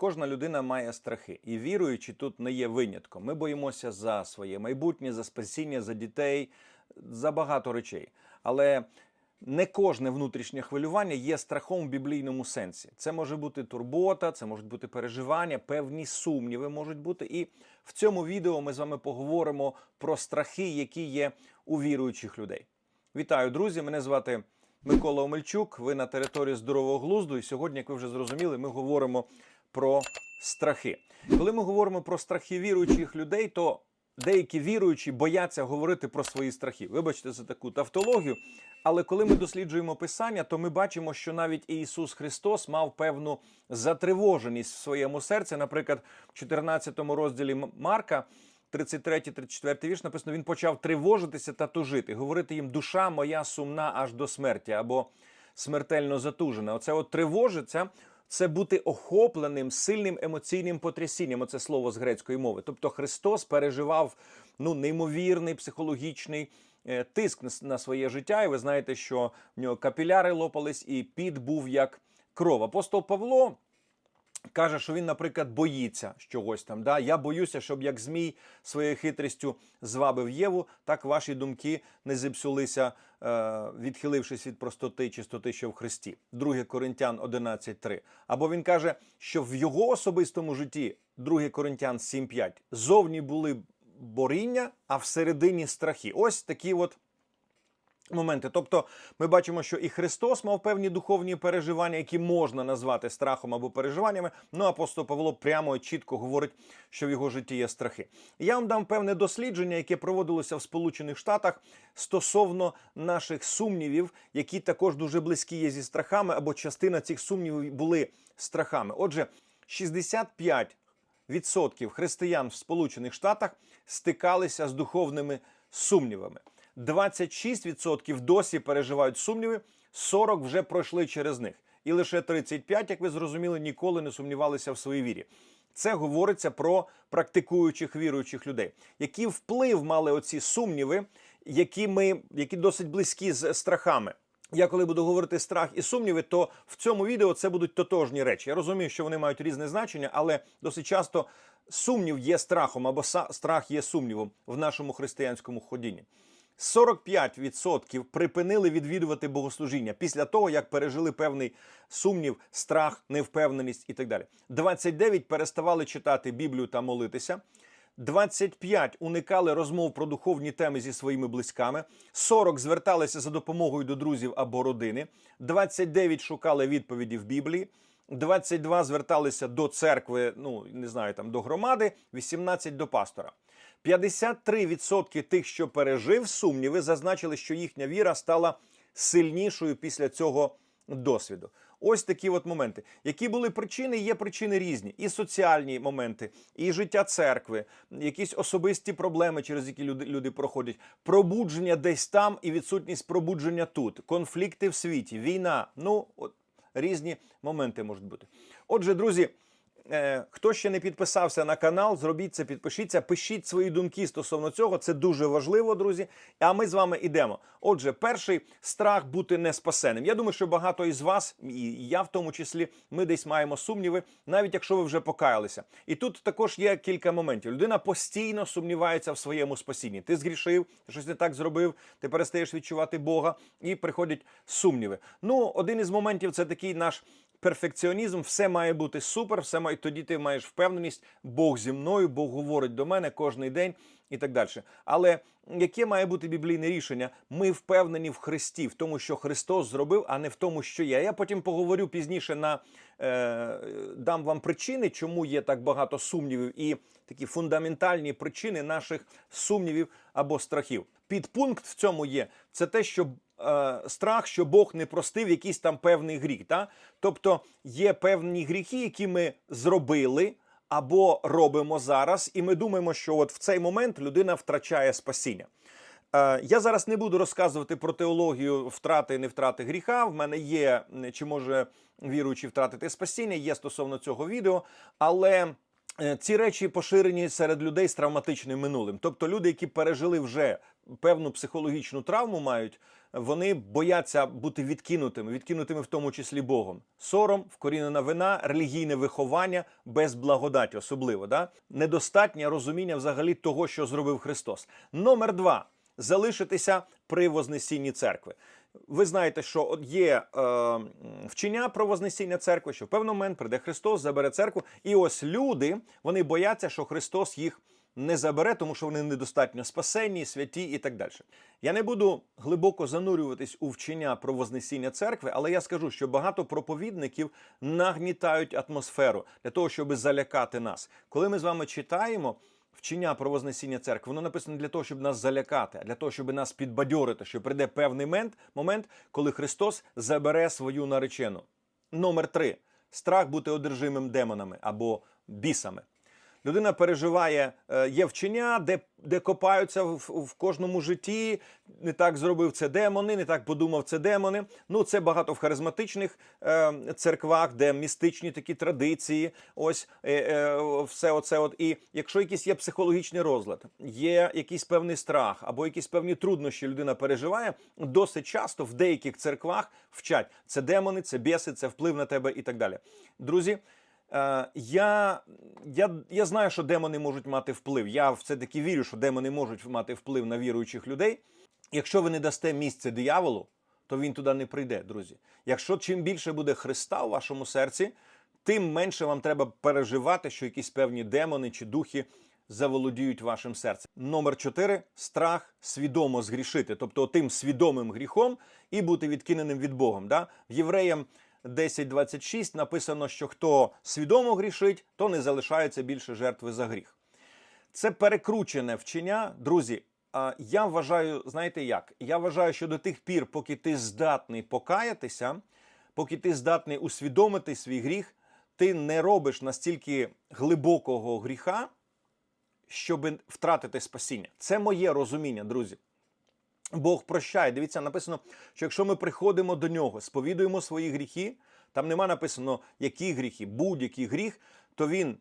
Кожна людина має страхи, і віруючи тут не є винятком. Ми боїмося за своє майбутнє, за спасіння, за дітей, за багато речей. Але не кожне внутрішнє хвилювання є страхом в біблійному сенсі. Це може бути турбота, це можуть бути переживання, певні сумніви можуть бути. І в цьому відео ми з вами поговоримо про страхи, які є у віруючих людей. Вітаю, друзі! Мене звати Микола Омельчук. Ви на території здорового глузду. І сьогодні, як ви вже зрозуміли, ми говоримо про страхи. Коли ми говоримо про страхи віруючих людей, то деякі віруючі бояться говорити про свої страхи. Вибачте за таку тавтологію. Але коли ми досліджуємо писання, то ми бачимо, що навіть Ісус Христос мав певну затривоженість в своєму серці. Наприклад, в 14 розділі Марка. 33-34 вірш написано, він почав тривожитися та тужити, говорити їм, душа моя сумна аж до смерті, або смертельно затужена. Оце от тривожиться, це бути охопленим сильним емоційним потрясінням. Оце слово з грецької мови. Тобто Христос переживав ну, неймовірний психологічний е, тиск на своє життя. І ви знаєте, що в нього капіляри лопались, і під був як кров. Апостол Павло каже, що він, наприклад, боїться чогось там. Да? Я боюся, щоб як змій своєю хитрістю звабив Єву, так ваші думки не зіпсулися, е, відхилившись від простоти чистоти, що в Христі. 2 Коринтян 11.3. Або він каже, що в його особистому житті, 2 Коринтян 7.5, зовні були боріння, а всередині страхи. Ось такі от моменти. Тобто, ми бачимо, що і Христос мав певні духовні переживання, які можна назвати страхом або переживаннями. Ну, апостол Павло прямо і чітко говорить, що в його житті є страхи. Я вам дам певне дослідження, яке проводилося в Сполучених Штатах стосовно наших сумнівів, які також дуже близькі є зі страхами, або частина цих сумнівів були страхами. Отже, 65 відсотків християн в Сполучених Штатах стикалися з духовними сумнівами. 26% досі переживають сумніви, 40 вже пройшли через них. І лише 35, як ви зрозуміли, ніколи не сумнівалися в своїй вірі. Це говориться про практикуючих віруючих людей, які вплив мали оці сумніви, які ми які досить близькі з страхами. Я коли буду говорити страх і сумніви, то в цьому відео це будуть тотожні речі. Я розумію, що вони мають різне значення, але досить часто сумнів є страхом або страх є сумнівом в нашому християнському ходінні. 45% припинили відвідувати богослужіння після того, як пережили певний сумнів, страх, невпевненість і так далі. 29 переставали читати Біблію та молитися. 25 уникали розмов про духовні теми зі своїми близьками, 40 зверталися за допомогою до друзів або родини, 29 шукали відповіді в Біблії, 22 зверталися до церкви, ну не знаю, там до громади, 18 до пастора. 53% тих, що пережив сумніви, зазначили, що їхня віра стала сильнішою після цього досвіду. Ось такі от моменти. Які були причини? Є причини різні: і соціальні моменти, і життя церкви, якісь особисті проблеми, через які люди, люди проходять, пробудження десь там і відсутність пробудження тут, конфлікти в світі, війна. Ну, от різні моменти можуть бути. Отже, друзі. Е, Хто ще не підписався на канал, зробіть це, підпишіться, пишіть свої думки стосовно цього. Це дуже важливо, друзі. А ми з вами йдемо. Отже, перший страх бути неспасеним. Я думаю, що багато із вас, і я в тому числі, ми десь маємо сумніви, навіть якщо ви вже покаялися. І тут також є кілька моментів. Людина постійно сумнівається в своєму спасінні. Ти згрішив, щось не так зробив, ти перестаєш відчувати Бога, і приходять сумніви. Ну, один із моментів це такий наш перфекціонізм, все має бути супер, все має тоді ти маєш впевненість, Бог зі мною, Бог говорить до мене кожен день і так далі. Але яке має бути біблійне рішення? Ми впевнені в Христі, в тому, що Христос зробив, а не в тому, що є. Я потім поговорю пізніше на е, дам вам причини, чому є так багато сумнівів, і такі фундаментальні причини наших сумнівів або страхів. Підпункт в цьому є це те, що е, страх, що Бог не простив якийсь там певний гріх. Та? Тобто є певні гріхи, які ми зробили або робимо зараз, і ми думаємо, що от в цей момент людина втрачає спасіння. Е, Я зараз не буду розказувати про теологію втрати і не втрати гріха. В мене є чи може віруючий втратити спасіння, є стосовно цього відео, але е, ці речі поширені серед людей з травматичним минулим. Тобто люди, які пережили вже певну психологічну травму, мають вони бояться бути відкинутими, відкинутими в тому числі Богом. Сором, вкорінена вина, релігійне виховання без благодаті, особливо да? недостатнє розуміння взагалі того, що зробив Христос. Номер два залишитися при Вознесінні церкви. Ви знаєте, що є е, вчення про Вознесіння церкви, що в певний момент прийде Христос, забере церкву, і ось люди вони бояться, що Христос їх не забере, тому що вони недостатньо спасенні, святі і так далі. Я не буду глибоко занурюватись у вчення про Вознесіння церкви, але я скажу, що багато проповідників нагнітають атмосферу для того, щоб залякати нас. Коли ми з вами читаємо. Вчення про Вознесіння церкви, воно написано для того, щоб нас залякати, а для того, щоб нас підбадьорити, що прийде певний момент, момент, коли Христос забере свою наречену. Номер три страх бути одержимим демонами або бісами. Людина переживає, е, є вчення, де, де копаються в, в кожному житті. Не так зробив це демони, не так подумав це демони. Ну, це багато в харизматичних е, церквах, де містичні такі традиції. Ось е, е, все оце. От. І якщо якийсь є психологічний розлад, є якийсь певний страх або якісь певні труднощі людина переживає, досить часто в деяких церквах вчать це демони, це біси, це вплив на тебе і так далі. Друзі. Е, я, я, я знаю, що демони можуть мати вплив. Я все таки вірю, що демони можуть мати вплив на віруючих людей. Якщо ви не дасте місце дияволу, то він туди не прийде, друзі. Якщо чим більше буде Христа у вашому серці, тим менше вам треба переживати, що якісь певні демони чи духи заволодіють вашим серцем. Номер 4 страх свідомо згрішити, тобто тим свідомим гріхом і бути відкиненим від Богом. Да? Євреям 10.26 написано, що хто свідомо грішить, то не залишається більше жертви за гріх. Це перекручене вчення, друзі. Я вважаю, знаєте як? Я вважаю, що до тих пір, поки ти здатний покаятися, поки ти здатний усвідомити свій гріх, ти не робиш настільки глибокого гріха, щоб втратити спасіння. Це моє розуміння, друзі. Бог прощає. Дивіться, написано, що якщо ми приходимо до нього, сповідуємо свої гріхи, там нема написано, які гріхи, будь-який гріх, то він,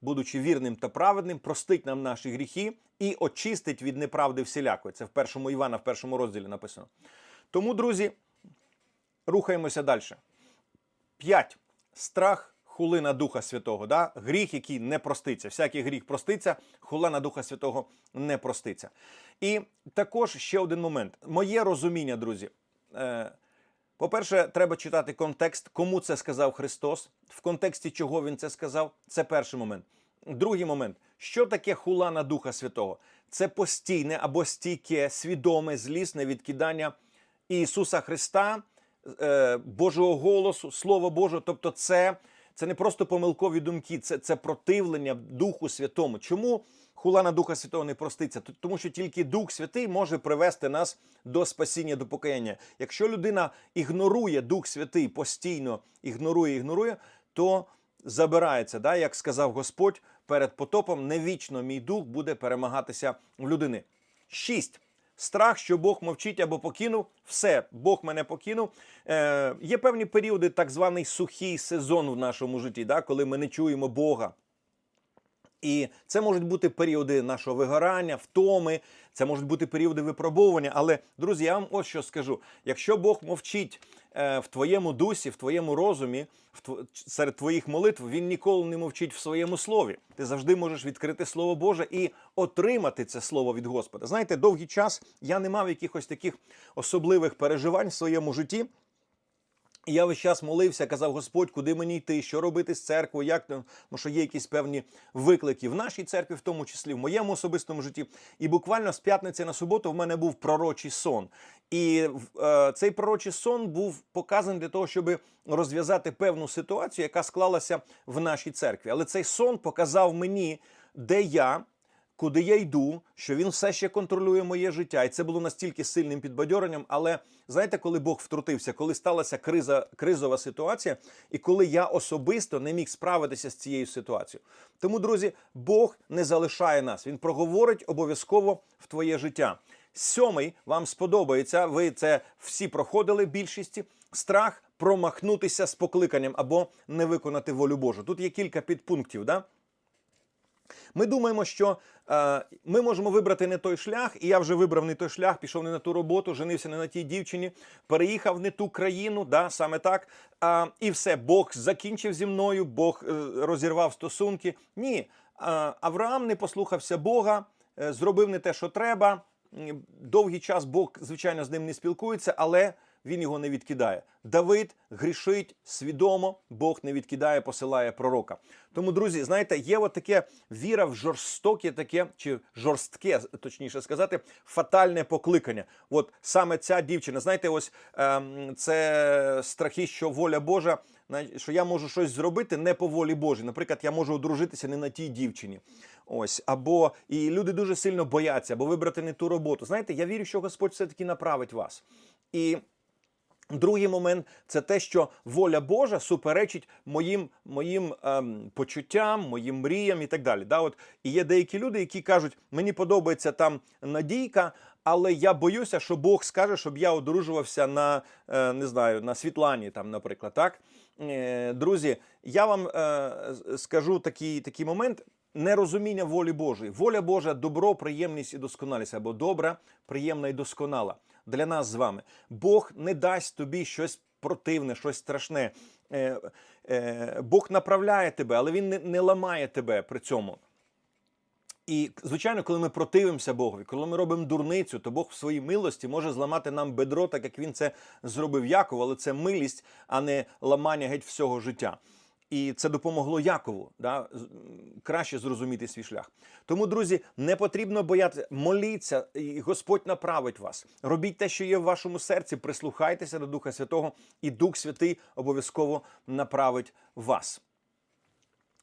будучи вірним та праведним, простить нам наші гріхи і очистить від неправди всілякої. Це в першому Івана, в першому розділі написано. Тому, друзі, рухаємося далі. П'ять. Страх. Хулина Духа Святого, да? гріх, який не проститься. Всякий гріх проститься, хулина Духа Святого не проститься. І також ще один момент. Моє розуміння, друзі. Е, по-перше, треба читати контекст, кому це сказав Христос, в контексті чого Він це сказав. Це перший момент. Другий момент, що таке хулана Духа Святого? Це постійне або стійке, свідоме, злісне відкидання Ісуса Христа, е, Божого голосу, Слова Божого. Тобто, це, це не просто помилкові думки, це, це противлення Духу Святому. Чому? Хулана Духа Святого не проститься, тому що тільки Дух Святий може привести нас до спасіння, до покаяння. Якщо людина ігнорує Дух Святий, постійно ігнорує, ігнорує, то забирається, да, як сказав Господь перед потопом, не вічно мій дух буде перемагатися в людини. Шість. Страх, що Бог мовчить або покинув, все, Бог мене покинув. Е, Є певні періоди, так званий сухий сезон в нашому житті, да, коли ми не чуємо Бога. І це можуть бути періоди нашого вигорання, втоми, це можуть бути періоди випробовування. Але, друзі, я вам ось що скажу: якщо Бог мовчить в твоєму дусі, в твоєму розумі, в серед твоїх молитв, він ніколи не мовчить в своєму слові. Ти завжди можеш відкрити Слово Боже і отримати це слово від Господа. Знаєте, довгий час я не мав якихось таких особливих переживань в своєму житті. І я весь час молився, казав Господь, куди мені йти, що робити з церквою, як тому що є якісь певні виклики в нашій церкві, в тому числі в моєму особистому житті. І буквально з п'ятниці на суботу в мене був пророчий сон. І е, цей пророчий сон був показаний для того, щоб розв'язати певну ситуацію, яка склалася в нашій церкві. Але цей сон показав мені, де я куди я йду, що він все ще контролює моє життя, і це було настільки сильним підбадьоренням. Але знаєте, коли Бог втрутився, коли сталася криза, кризова ситуація, і коли я особисто не міг справитися з цією ситуацією. Тому, друзі, Бог не залишає нас. Він проговорить обов'язково в твоє життя. Сьомий вам сподобається. Ви це всі проходили більшості. Страх промахнутися з покликанням або не виконати волю Божу. Тут є кілька підпунктів. Да? Ми думаємо, що е, ми можемо вибрати не той шлях, і я вже вибрав не той шлях, пішов не на ту роботу, женився не на тій дівчині, переїхав не ту країну, да, саме так. А, і все, Бог закінчив зі мною, Бог е, розірвав стосунки. Ні, а, Авраам не послухався Бога, е, зробив не те, що треба. Довгий час Бог, звичайно, з ним не спілкується, але він його не відкидає. Давид грішить свідомо, Бог не відкидає, посилає пророка. Тому, друзі, знаєте, є от таке віра в жорстоке, таке чи жорстке, точніше сказати, фатальне покликання. От саме ця дівчина, знаєте, ось ем, це страхи, що воля Божа, що я можу щось зробити не по волі Божій. Наприклад, я можу одружитися не на тій дівчині. Ось або і люди дуже сильно бояться, або вибрати не ту роботу. Знаєте, я вірю, що Господь все таки направить вас. І Другий момент це те, що воля Божа суперечить моїм, моїм ем, почуттям, моїм мріям і так далі. Да, от, і є деякі люди, які кажуть, мені подобається там надійка, але я боюся, що Бог скаже, щоб я одружувався на е, не знаю, на Світлані, там, наприклад. Так? Е, друзі, я вам е, скажу такий, такий момент. Нерозуміння волі Божої. Воля Божа добро, приємність і досконалість, або добра, приємна і досконала для нас з вами. Бог не дасть тобі щось противне, щось страшне. Е, е, Бог направляє тебе, але Він не, ламає тебе при цьому. І, звичайно, коли ми противимося Богові, коли ми робимо дурницю, то Бог в своїй милості може зламати нам бедро, так як він це зробив Якову, але це милість, а не ламання геть всього життя. І це допомогло Якову да, краще зрозуміти свій шлях. Тому, друзі, не потрібно боятися, моліться, і Господь направить вас. Робіть те, що є в вашому серці, прислухайтеся до Духа Святого, і Дух Святий обов'язково направить вас.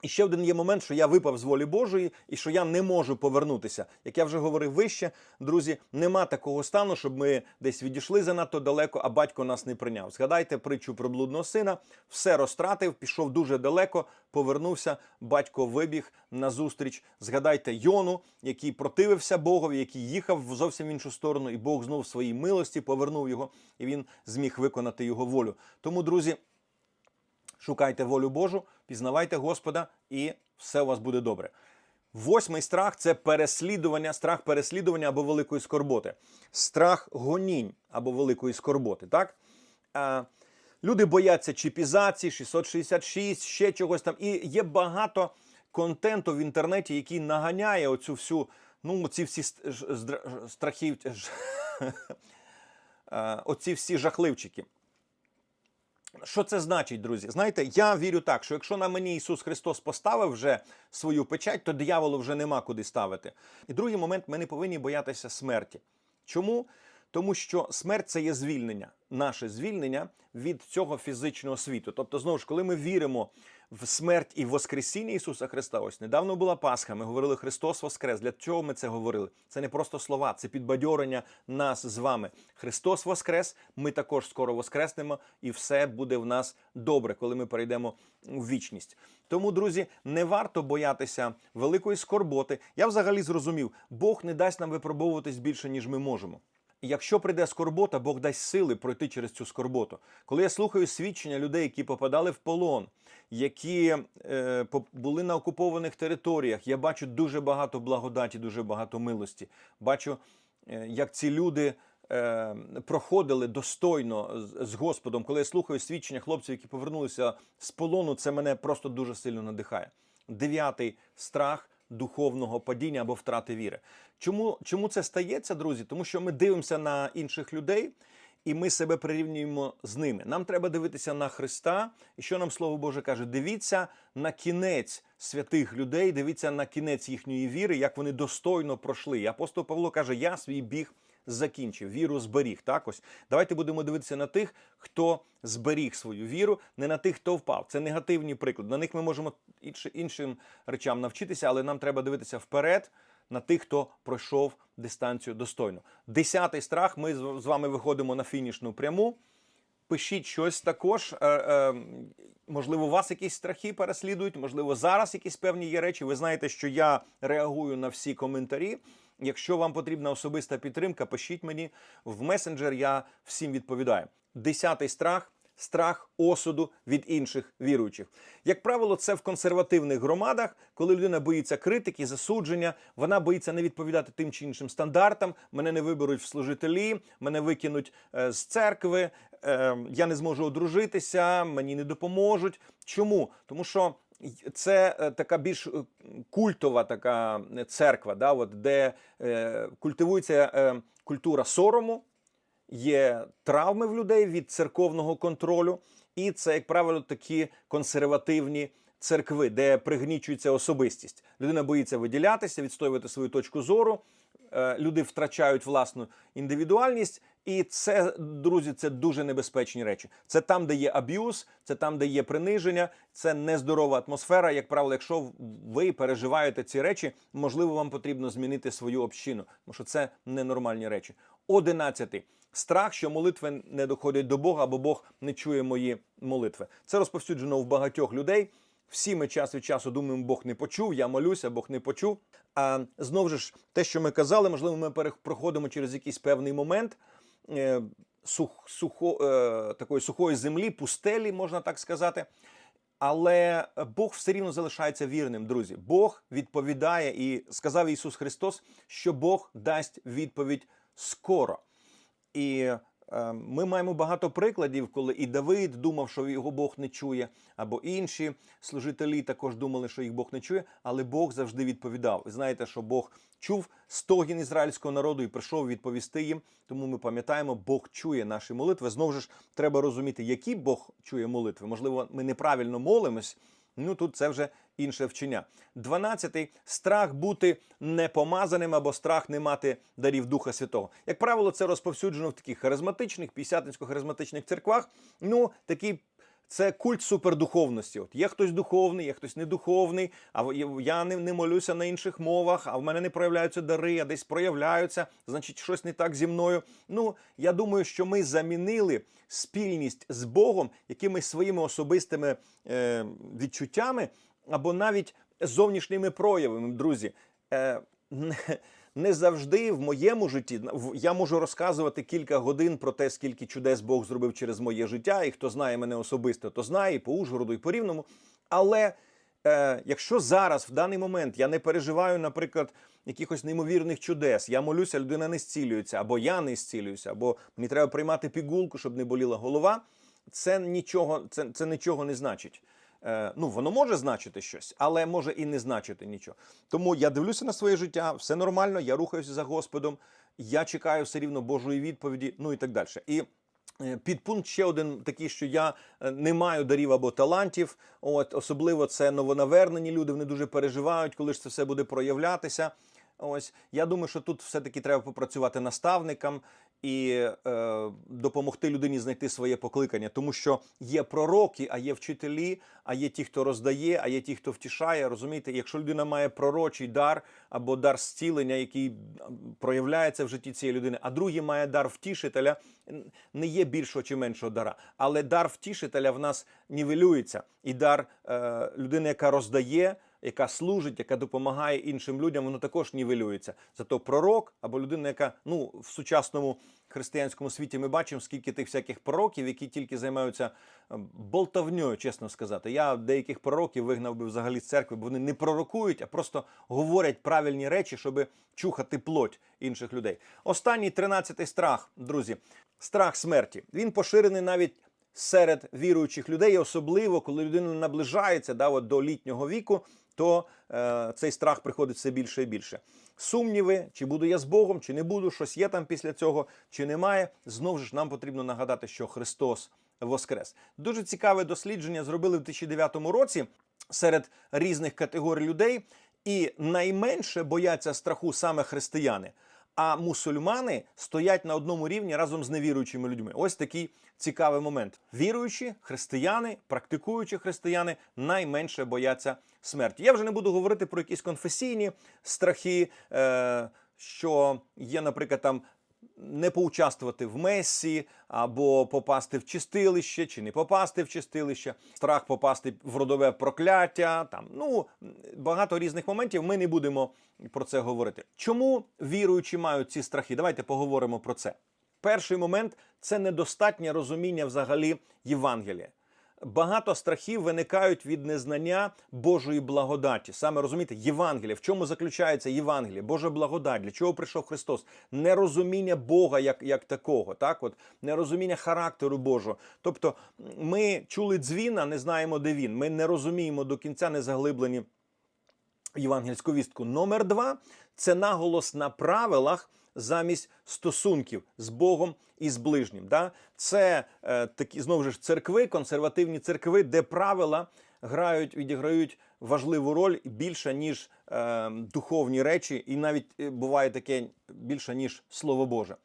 І ще один є момент, що я випав з волі Божої і що я не можу повернутися. Як я вже говорив вище, друзі, нема такого стану, щоб ми десь відійшли занадто далеко, а батько нас не прийняв. Згадайте притчу про блудного сина, все розтратив, пішов дуже далеко, повернувся, батько вибіг назустріч. Згадайте Йону, який противився Богові, який їхав в зовсім іншу сторону, і Бог знов в своїй милості повернув його, і він зміг виконати його волю. Тому, друзі. Шукайте волю Божу, пізнавайте Господа, і все у вас буде добре. Восьмий страх це переслідування, страх переслідування або великої скорботи, страх гонінь або великої скорботи. Так? А, люди бояться чіпізації, 666, ще чогось там. І є багато контенту в інтернеті, який наганяє оцю всю, ну, ці всі страхів, е, оці всі жахливчики. Що це значить, друзі? Знаєте, я вірю так, що якщо на мені Ісус Христос поставив вже свою печать, то дияволу вже нема куди ставити. І другий момент, ми не повинні боятися смерті. Чому? Тому що смерть це є звільнення, наше звільнення від цього фізичного світу. Тобто, знову ж, коли ми віримо в смерть і Воскресіння Ісуса Христа, ось недавно була Пасха, ми говорили Христос Воскрес. Для чого ми це говорили? Це не просто слова, це підбадьорення нас з вами. Христос Воскрес, ми також скоро воскреснемо, і все буде в нас добре, коли ми перейдемо у вічність. Тому, друзі, не варто боятися великої скорботи. Я взагалі зрозумів, Бог не дасть нам випробовуватись більше, ніж ми можемо. Якщо прийде скорбота, Бог дасть сили пройти через цю скорботу. Коли я слухаю свідчення людей, які попадали в полон, які е, були на окупованих територіях, я бачу дуже багато благодаті, дуже багато милості. Бачу, е, як ці люди е, проходили достойно з Господом. Коли я слухаю свідчення хлопців, які повернулися з полону, це мене просто дуже сильно надихає. Дев'ятий страх духовного падіння або втрати віри. Чому, чому це стається, друзі? Тому що ми дивимося на інших людей. І ми себе прирівнюємо з ними. Нам треба дивитися на Христа. І що нам Слово Боже каже? Дивіться на кінець святих людей, дивіться на кінець їхньої віри, як вони достойно пройшли. І апостол Павло каже: Я свій біг закінчив, віру зберіг. Так ось давайте будемо дивитися на тих, хто зберіг свою віру, не на тих, хто впав. Це негативні приклади. На них ми можемо іншим речам навчитися, але нам треба дивитися вперед. На тих, хто пройшов дистанцію достойно. Десятий страх. Ми з вами виходимо на фінішну пряму. Пишіть щось також. Е, е, можливо, вас якісь страхи переслідують, можливо, зараз якісь певні є речі. Ви знаєте, що я реагую на всі коментарі. Якщо вам потрібна особиста підтримка, пишіть мені в месенджер, я всім відповідаю. Десятий страх страх осуду від інших віруючих. Як правило, це в консервативних громадах, коли людина боїться критики, засудження, вона боїться не відповідати тим чи іншим стандартам. Мене не виберуть в служителі, мене викинуть е, з церкви, е, я не зможу одружитися, мені не допоможуть. Чому? Тому що це е, така більш е, культова така церква, да, от, де е, культивується е, культура сорому, є травми в людей від церковного контролю, і це, як правило, такі консервативні церкви, де пригнічується особистість. Людина боїться виділятися, відстоювати свою точку зору. Е, Люди втрачають власну індивідуальність, і це, друзі, це дуже небезпечні речі. Це там, де є аб'юз, це там, де є приниження, це нездорова атмосфера. Як правило, якщо ви переживаєте ці речі, можливо, вам потрібно змінити свою общину, тому що це ненормальні речі. Одинадцятий. Страх, що молитви не доходять до Бога, або Бог не чує мої молитви. Це розповсюджено в багатьох людей. Всі ми час від часу думаємо, Бог не почув, я молюся, Бог не почув. А знову ж те, що ми казали, можливо, ми проходимо через якийсь певний момент е, сух, сухо, е, такої сухої землі, пустелі, можна так сказати. Але Бог все рівно залишається вірним, друзі. Бог відповідає, і сказав Ісус Христос, що Бог дасть відповідь скоро. І ми маємо багато прикладів, коли і Давид думав, що його Бог не чує, або інші служителі також думали, що їх Бог не чує, але Бог завжди відповідав. Ви знаєте, що Бог чув стогін ізраїльського народу і прийшов відповісти їм. Тому ми пам'ятаємо, Бог чує наші молитви. Знову ж треба розуміти, які Бог чує молитви. Можливо, ми неправильно молимось. Ну тут це вже інше вчення. Дванадцятий страх бути непомазаним або страх не мати дарів Духа Святого. Як правило, це розповсюджено в таких харизматичних, пісятинсько-харизматичних церквах. Ну, такий це культ супердуховності. От є хтось духовний, є хтось недуховний, а я не, не молюся на інших мовах, а в мене не проявляються дари, а десь проявляються, значить, щось не так зі мною. Ну, я думаю, що ми замінили спільність з Богом якимись своїми особистими е, відчуттями або навіть зовнішніми проявами, друзі. Е, не- завжди в моєму житті я можу розказувати кілька годин про те, скільки чудес Бог зробив через моє життя, і хто знає мене особисто, то знає і по Ужгороду, і по Рівному. Але е, якщо зараз, в даний момент, я не переживаю, наприклад, якихось неймовірних чудес, я молюся, людина не зцілюється, або я не зцілююся, або мені треба приймати пігулку, щоб не боліла голова. Це нічого, це, це нічого не значить. Е, ну, воно може значити щось, але може і не значити нічого. Тому я дивлюся на своє життя, все нормально, я рухаюся за Господом, я чекаю все рівно Божої відповіді, ну і так далі. І е, Підпункт ще один такий, що я е, не маю дарів або талантів. От особливо це новонавернені люди. Вони дуже переживають, коли ж це все буде проявлятися. Ось я думаю, що тут все-таки треба попрацювати наставникам і е, допомогти людині знайти своє покликання, тому що є пророки, а є вчителі, а є ті, хто роздає, а є ті, хто втішає. Розумієте, якщо людина має пророчий дар або дар зцілення, який проявляється в житті цієї людини, а другий має дар втішителя, не є більшого чи меншого дара. Але дар втішителя в нас нівелюється, і дар е, людини, яка роздає яка служить, яка допомагає іншим людям, воно також нівелюється. Зато пророк або людина, яка ну в сучасному християнському світі ми бачимо, скільки тих всяких пророків, які тільки займаються е, болтовньою, чесно сказати. Я деяких пророків вигнав би взагалі з церкви, бо вони не пророкують, а просто говорять правильні речі, щоб чухати плоть інших людей. Останній тринадцятий страх, друзі, страх смерті. Він поширений навіть серед віруючих людей, особливо коли людина наближається да, от, до літнього віку, то е, цей страх приходить все більше і більше. Сумніви, чи буду я з Богом, чи не буду, щось є там після цього, чи немає. Знову ж нам потрібно нагадати, що Христос воскрес. Дуже цікаве дослідження зробили в 2009 році серед різних категорій людей, і найменше бояться страху саме християни. А мусульмани стоять на одному рівні разом з невіруючими людьми. Ось такий цікавий момент. Віруючі християни, практикуючі християни найменше бояться смерті. Я вже не буду говорити про якісь конфесійні страхи, е, що є, наприклад, там не поучаствувати в месі, або попасти в чистилище, чи не попасти в чистилище, страх попасти в родове прокляття. Там ну багато різних моментів. Ми не будемо про це говорити. Чому віруючі мають ці страхи? Давайте поговоримо про це. Перший момент це недостатнє розуміння взагалі Євангелія. Багато страхів виникають від незнання Божої благодаті. Саме розумієте, Євангелія. В чому заключається Євангеліє? Божа благодать. Для чого прийшов Христос? Нерозуміння Бога як, як такого, так от нерозуміння характеру Божого. Тобто, ми чули дзвіна, не знаємо, де він. Ми не розуміємо до кінця, не заглиблені євангельську вістку. Номер два це наголос на правилах замість стосунків з Богом і з ближнім. Да? Це е, такі знову ж церкви, консервативні церкви, де правила грають, відіграють важливу роль більше, ніж е, духовні речі, і навіть е, буває таке більше, ніж Слово Боже.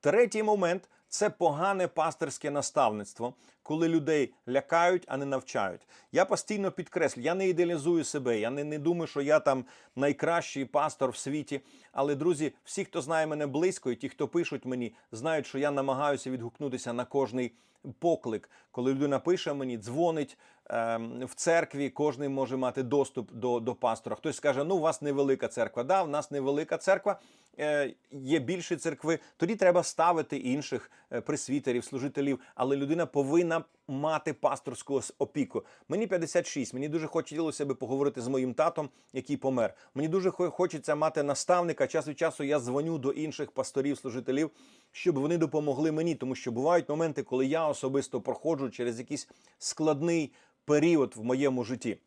Третій момент це погане пастирське наставництво, коли людей лякають, а не навчають. Я постійно підкреслю, я не ідеалізую себе, я не, не думаю, що я там найкращий пастор в світі. Але, друзі, всі, хто знає мене близько, і ті, хто пишуть мені, знають, що я намагаюся відгукнутися на кожний поклик. Коли людина пише мені, дзвонить ем, в церкві, кожен може мати доступ до, до пастора. Хтось скаже, ну у вас невелика церква. Да, в нас невелика церква, е, є більші церкви. Тоді треба ставити інших е, пресвітерів, служителів. Але людина повинна мати пасторську опіку. Мені 56, мені дуже хотілося би поговорити з моїм татом, який помер. Мені дуже хочеться мати наставника. Час від часу я дзвоню до інших пасторів, служителів, щоб вони допомогли мені, тому що бувають моменти, коли я особисто проходжу через якийсь складний період в моєму житті.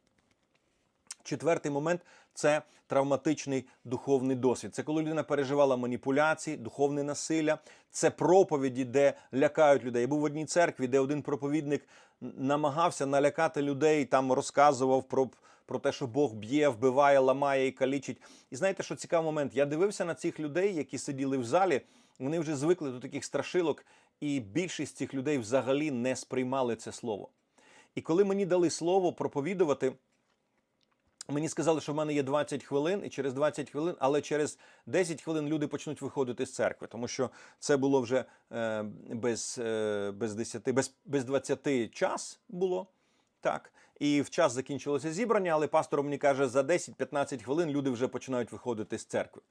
Четвертий момент це травматичний духовний досвід. Це коли людина переживала маніпуляції, духовне насилля, це проповіді, де лякають людей. Я був в одній церкві, де один проповідник намагався налякати людей, там розказував про, про те, що Бог б'є, вбиває, ламає і калічить. І знаєте, що цікавий момент? Я дивився на цих людей, які сиділи в залі. Вони вже звикли до таких страшилок, і більшість цих людей взагалі не сприймали це слово. І коли мені дали слово проповідувати, Мені сказали, що в мене є 20 хвилин, і через 20 хвилин, але через 10 хвилин люди почнуть виходити з церкви, тому що це було вже е, без, е, без 10, без, без 20 час було. Так. І в час закінчилося зібрання, але пастор мені каже, за 10-15 хвилин люди вже починають виходити з церкви.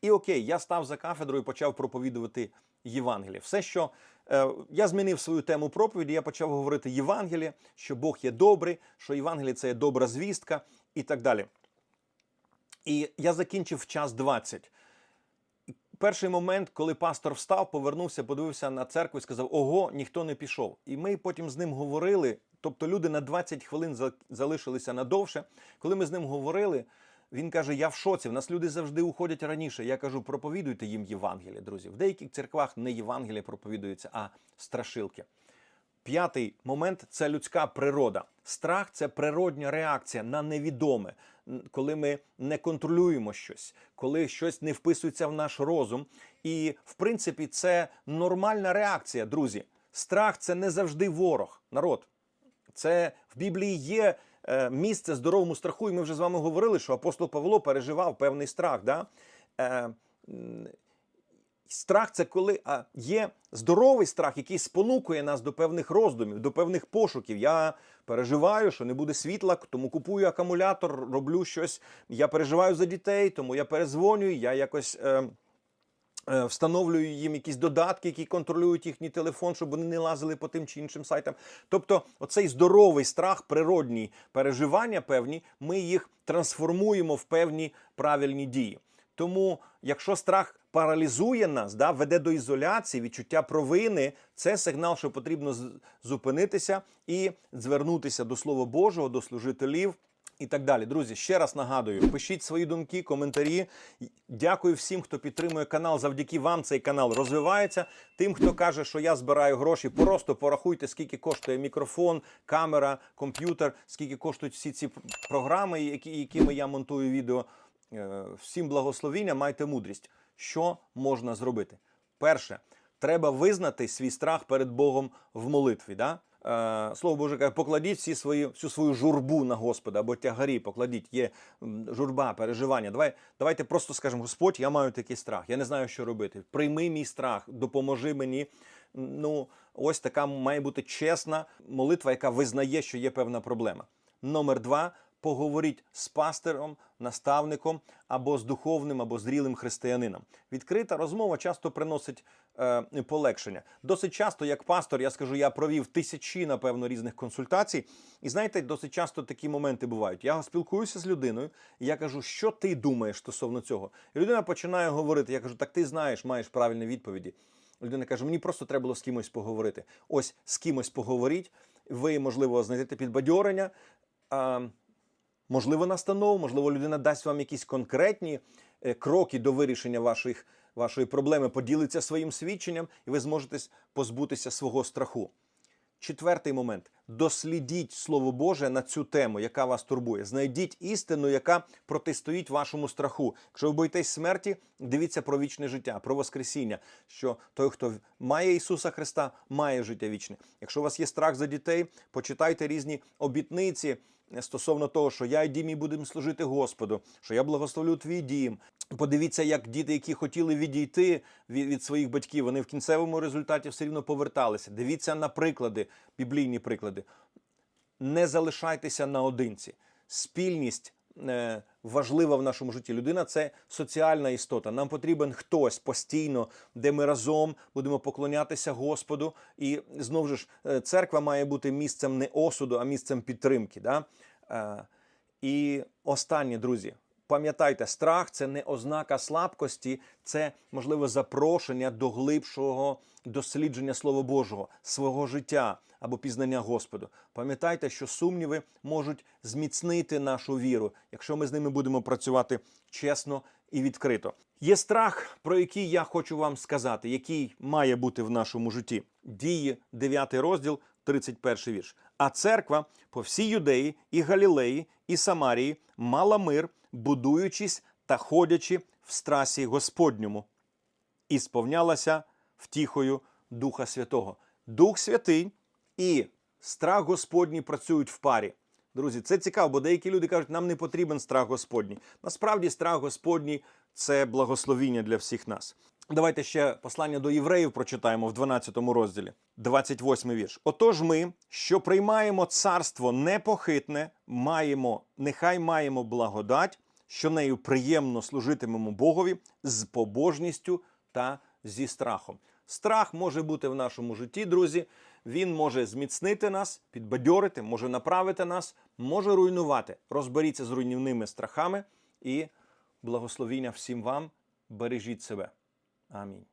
І окей, я став за кафедрою і почав проповідувати Євангеліє. Все, що е, я змінив свою тему проповіді, я почав говорити Євангеліє, що Бог є добрий, що Євангеліє це є добра звістка і так далі. І я закінчив в час 20. Перший момент, коли пастор встав, повернувся, подивився на церкву і сказав: Ого, ніхто не пішов. І ми потім з ним говорили. Тобто люди на 20 хвилин за- залишилися надовше. Коли ми з ним говорили, він каже: Я в шоці. В нас люди завжди уходять раніше. Я кажу, проповідуйте їм Євангеліє, друзі. В деяких церквах не Євангеліє проповідується, а страшилки. П'ятий момент це людська природа. Страх це природня реакція на невідоме, коли ми не контролюємо щось, коли щось не вписується в наш розум. І в принципі, це нормальна реакція, друзі. Страх це не завжди ворог, народ. Це в Біблії є е, місце здоровому страху, і ми вже з вами говорили, що апостол Павло переживав певний страх. Да? Страх це коли є здоровий страх, який спонукує нас до певних роздумів, до певних пошуків. Я переживаю, що не буде світла, тому купую акумулятор, роблю щось. Я переживаю за дітей, тому я перезвонюю, я якось. Е, е, Встановлюю їм якісь додатки, які контролюють їхній телефон, щоб вони не лазили по тим чи іншим сайтам. Тобто, оцей здоровий страх, природні переживання певні, ми їх трансформуємо в певні правильні дії. Тому, якщо страх паралізує нас, да, веде до ізоляції, відчуття провини, це сигнал, що потрібно зупинитися і звернутися до Слова Божого, до служителів. І так далі, друзі, ще раз нагадую: пишіть свої думки, коментарі. Дякую всім, хто підтримує канал. Завдяки вам цей канал розвивається. Тим, хто каже, що я збираю гроші, просто порахуйте, скільки коштує мікрофон, камера, комп'ютер, скільки коштують всі ці програми, які, якими я монтую відео. Е, Всім благословіння, майте мудрість. Що можна зробити? Перше, треба визнати свій страх перед Богом в молитві. Да? Е, Слово Боже каже, покладіть всі свої, всю свою журбу на Господа або тягарі, покладіть, є журба, переживання. Давай, давайте просто скажемо, Господь, я маю такий страх, я не знаю, що робити. Прийми мій страх, допоможи мені. Ну, ось така має бути чесна молитва, яка визнає, що є певна проблема. Номер два поговоріть з пастором, наставником або з духовним, або зрілим християнином. Відкрита розмова часто приносить е, полегшення. Досить часто, як пастор, я скажу, я провів тисячі, напевно, різних консультацій. І знаєте, досить часто такі моменти бувають. Я спілкуюся з людиною, і я кажу, що ти думаєш стосовно цього? І людина починає говорити. Я кажу, так ти знаєш, маєш правильні відповіді. Людина каже: мені просто треба було з кимось поговорити. Ось з кимось поговоріть. Ви, можливо, знайдете підбадьорення, можливо, настанову, можливо, людина дасть вам якісь конкретні е, кроки до вирішення ваших, вашої проблеми, поділиться своїм свідченням, і ви зможете позбутися свого страху. Четвертий момент: дослідіть Слово Боже на цю тему, яка вас турбує. Знайдіть істину, яка протистоїть вашому страху. Якщо ви боїтесь смерті, дивіться про вічне життя, про Воскресіння. Що той, хто має Ісуса Христа, має життя вічне. Якщо у вас є страх за дітей, почитайте різні обітниці стосовно того, що я і дім мій будемо служити Господу, що я благословлю твій дім. Подивіться, як діти, які хотіли відійти від, від своїх батьків, вони в кінцевому результаті все рівно поверталися. Дивіться на приклади, біблійні приклади. Не залишайтеся наодинці. Спільність важлива в нашому житті. Людина це соціальна істота. Нам потрібен хтось постійно, де ми разом будемо поклонятися Господу. І знову ж е, церква має бути місцем не осуду, а місцем підтримки. Да? Е, і останнє, друзі. Пам'ятайте, страх це не ознака слабкості, це можливе запрошення до глибшого дослідження Слова Божого, свого життя або пізнання Господу. Пам'ятайте, що сумніви можуть зміцнити нашу віру, якщо ми з ними будемо працювати чесно і відкрито. Є страх, про який я хочу вам сказати, який має бути в нашому житті. Дії 9 розділ, 31 вірш. А церква по всій юдеї і Галілеї і Самарії мала мир, будуючись та ходячи в страсі Господньому, і сповнялася втіхою Духа Святого. Дух Святий і страх Господній працюють в парі. Друзі, це цікаво, бо деякі люди кажуть, нам не потрібен страх Господній. Насправді, страх Господній це благословіння для всіх нас. Давайте ще послання до євреїв прочитаємо в 12 розділі, 28 вірш. Отож, ми, що приймаємо царство непохитне, маємо, нехай маємо благодать, що нею приємно служитимемо Богові з побожністю та зі страхом. Страх може бути в нашому житті, друзі. Він може зміцнити нас, підбадьорити, може направити нас, може руйнувати. Розберіться з руйнівними страхами і благословіння всім вам. Бережіть себе. 아멘.